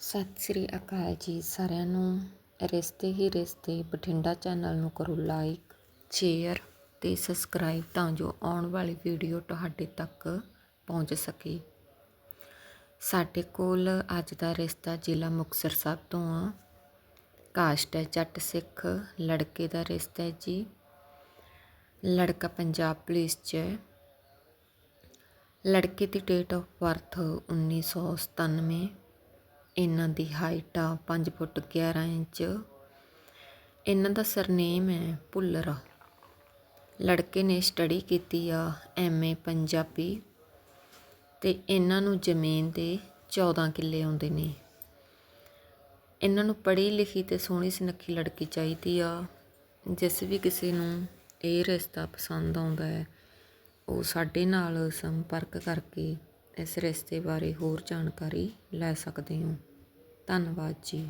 ਸਤਿ ਸ੍ਰੀ ਅਕਾਲ ਜੀ ਸਾਰਿਆਂ ਨੂੰ। ਰਿਸ਼ਤੇ ਹੀ ਰਿਸ਼ਤੇ, ਬਠਿੰਡਾ ਚੈਨਲ ਨੂੰ ਕਰੋ ਲਾਈਕ, ਸ਼ੇਅਰ ਤੇ ਸਬਸਕ੍ਰਾਈਬ ਤਾਂ ਜੋ ਆਉਣ ਵਾਲੀ ਵੀਡੀਓ ਤੁਹਾਡੇ ਤੱਕ ਪਹੁੰਚ ਸਕੇ। ਸਾਡੇ ਕੋਲ ਅੱਜ ਦਾ ਰਿਸ਼ਤਾ ਜ਼ਿਲ੍ਹਾ ਮੁਕਤਸਰ ਸਾਹਿਬ ਤੋਂ ਆ। ਕਾਸਟ ਹੈ ਜੱਟ ਸਿੱਖ, ਲੜਕੇ ਦਾ ਰਿਸ਼ਤਾ ਹੈ ਜੀ। ਲੜਕਾ ਪੰਜਾਬ ਪੁਲਿਸ 'ਚ ਹੈ। ਲੜਕੇ ਦੀ ਡੇਟ ਆਫ ਬਰਥ 1997 ਇਹਨਾਂ ਦੀ ਹਾਈਟ ਆ ਪੰਜ ਫੁੱਟ 11 ਇੰਚ। ਇਹਨਾਂ ਦਾ ਸਰਨੇਮ ਹੈ ਭੁੱਲਰ। ਲੜਕੇ ਨੇ ਸਟੱਡੀ ਕੀਤੀ ਆ ਐਮਏ ਪੰਜਾਬੀ ਤੇ ਇਹਨਾਂ ਨੂੰ ਜ਼ਮੀਨ ਦੇ 14 ਕਿੱਲੇ ਆਉਂਦੇ ਨੇ। ਇਹਨਾਂ ਨੂੰ ਪੜ੍ਹੀ ਲਿਖੀ ਤੇ ਸੋਹਣੀ ਸੁਨੱਖੀ ਲੜਕੀ ਚਾਹੀਦੀ ਆ। ਜਿਸ ਵੀ ਕਿਸੇ ਨੂੰ ਇਹ ਰਿਸ਼ਤਾ ਪਸੰਦ ਆਉਂਦਾ ਹੈ, ਉਹ ਸਾਡੇ ਨਾਲ ਸੰਪਰਕ ਕਰਕੇ ਇਸ ਰਿਸ਼ਤੇ ਬਾਰੇ ਹੋਰ ਜਾਣਕਾਰੀ ਲੈ ਸਕਦੇ ਹੋ। ਧੰਨਵਾਦ ਜੀ।